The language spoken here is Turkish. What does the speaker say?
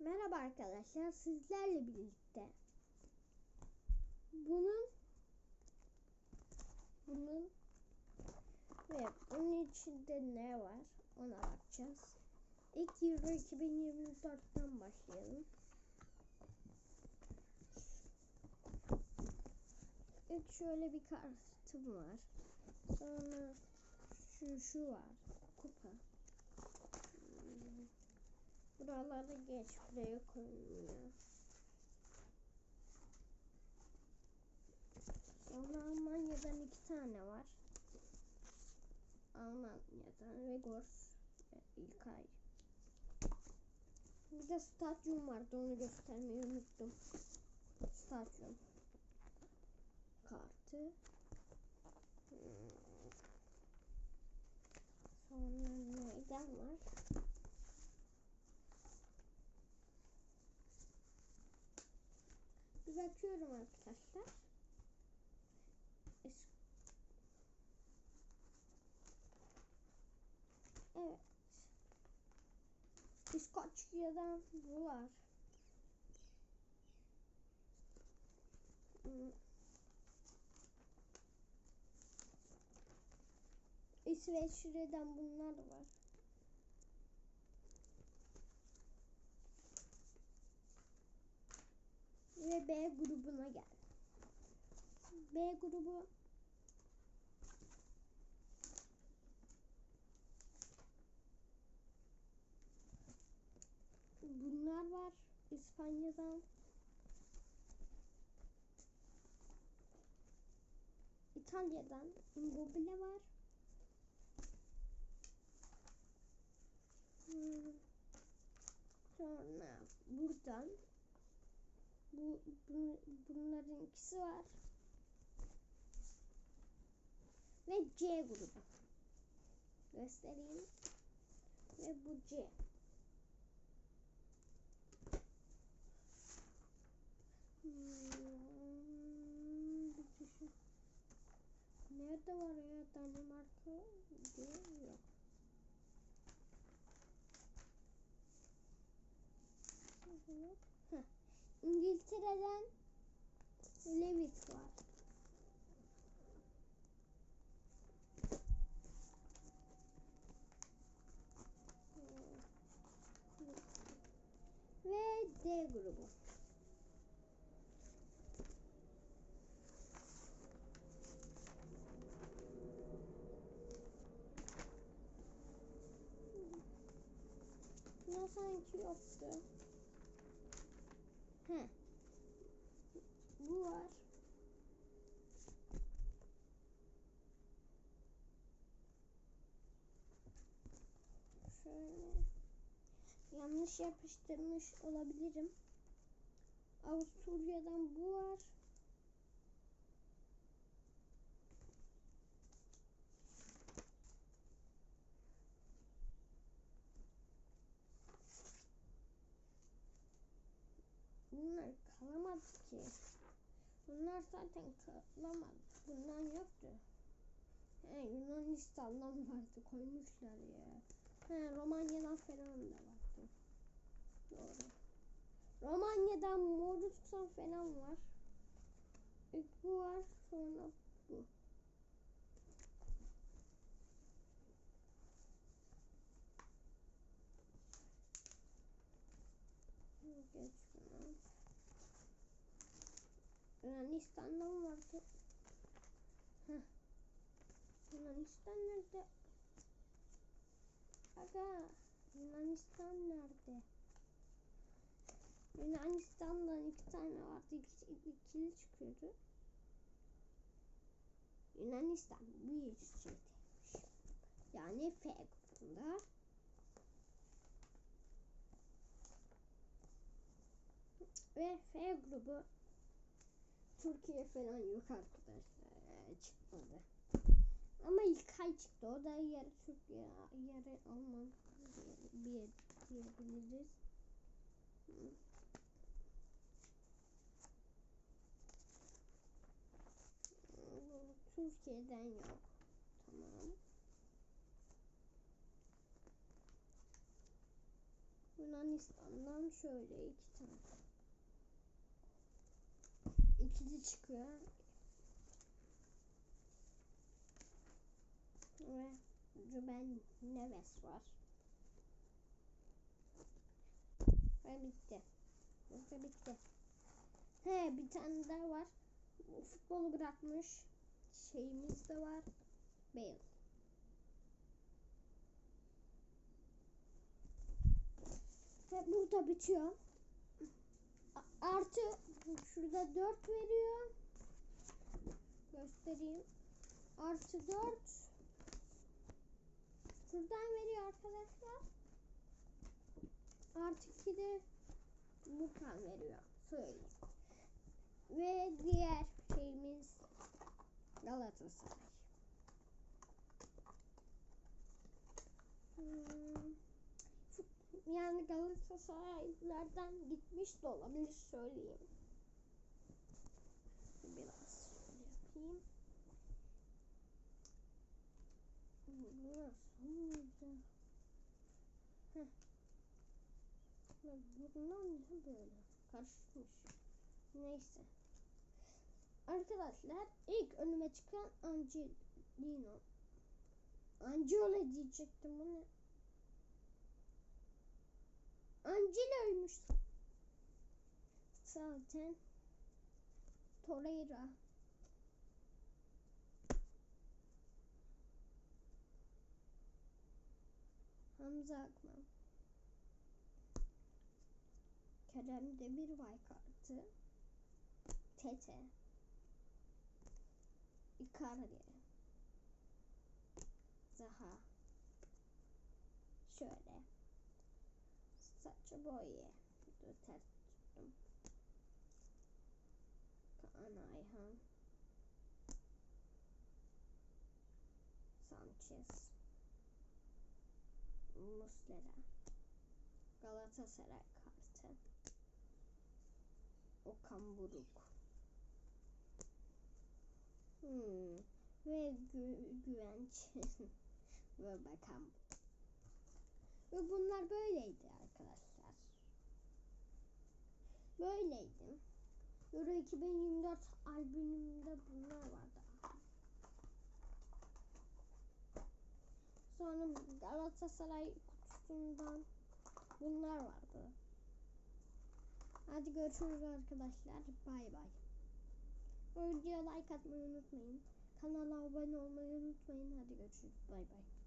Merhaba arkadaşlar sizlerle birlikte bunun bunun ve bunun içinde ne var ona bakacağız. İlk Euro 2024'ten başlayalım. İlk şöyle bir kartım var. Sonra şu şu var. Kupa. Buraları geç buraya koymuyor. Sonra Almanya'dan iki tane var. Almanya'dan Vegors ve İlkay. Bir de stadyum vardı onu göstermeyi unuttum. Stadyum kartı. Hmm. Sonra neyden var? Bir bakıyorum arkadaşlar. Evet. İskoçya'dan var. Hmm. İsveçre'den bunlar var. B grubuna gel. B grubu Bunlar var İspanya'dan. İtalya'dan Immobile var. Hmm. Sonra buradan bu, bu bunların ikisi var. Ve C grubu. Göstereyim. Ve bu C. Hmm. Nerede var ya Danimarka? diye Yok. Heh. İngiltere'den Lewis var. Ve D grubu. Ne sanki yoktu. He. Bu var. Şöyle. Yanlış yapıştırmış olabilirim. Avusturya'dan bu var. Kalamadı ki. Bunlar zaten kalamadı. Bundan yoktu. He Yunanistan'dan vardı koymuşlar ya. He Romanya'dan falan da vardı. Doğru. Romanya'dan Moğolistan falan var. İlk bu var sonra bu. Geç bunu. Yunanistan'dan vardı. Heh. Yunanistan nerede? Aga Yunanistan nerede? Yunanistan'dan iki tane vardı. İki, ikili çıkıyordu. Yunanistan bir şeydi. Yani F grubunda. Ve F grubu Türkiye falan yok arkadaşlar. Çıkmadı. Ama ilk ay çıktı. O da yarı Türkiye, yarı Alman diye, diyebiliriz. Türkiye'den yok. Tamam. Yunanistan'dan şöyle iki tane. İkili çıkıyor. Ve Ruben Neves var. Ve bitti. Ve bitti. He bir tane daha var. Futbolu bırakmış. Şeyimiz de var. Bale. Ve burada bitiyor. A- Şurada 4 veriyor. Göstereyim. Artı 4. Şuradan veriyor arkadaşlar. Artı 2 de buradan veriyor. Söyleyeyim. Ve diğer şeyimiz Galatasaray. Hmm, yani Galatasaraylardan gitmiş de olabilir söyleyeyim. Biraz yapayım. Biraz hızlı. Heh. Ya Bunlar ne böyle? Karışmış. Neyse. Arkadaşlar ilk önüme çıkan Angelino. Angelo diyecektim bu ne? Angelo'ymuş. Zaten Torreira. Hamza Akman. Kerem Demirbay kartı. Tete. Icardi. Zaha. Şöyle. Saçı boya. Dur ters tuttum. Kaan Ayhan. Sanchez. Muslera. Galatasaray kartı. Okan Buruk. Hmm. Ve gü- güvenç. Ve bakan. Ve bunlar böyleydi arkadaşlar. Böyleydi. Euro 2024 albümümde bunlar vardı. Sonra Galatasaray kutusundan bunlar vardı. Hadi görüşürüz arkadaşlar. Bay bay. Videoya like atmayı unutmayın. Kanala abone olmayı unutmayın. Hadi görüşürüz. Bay bay.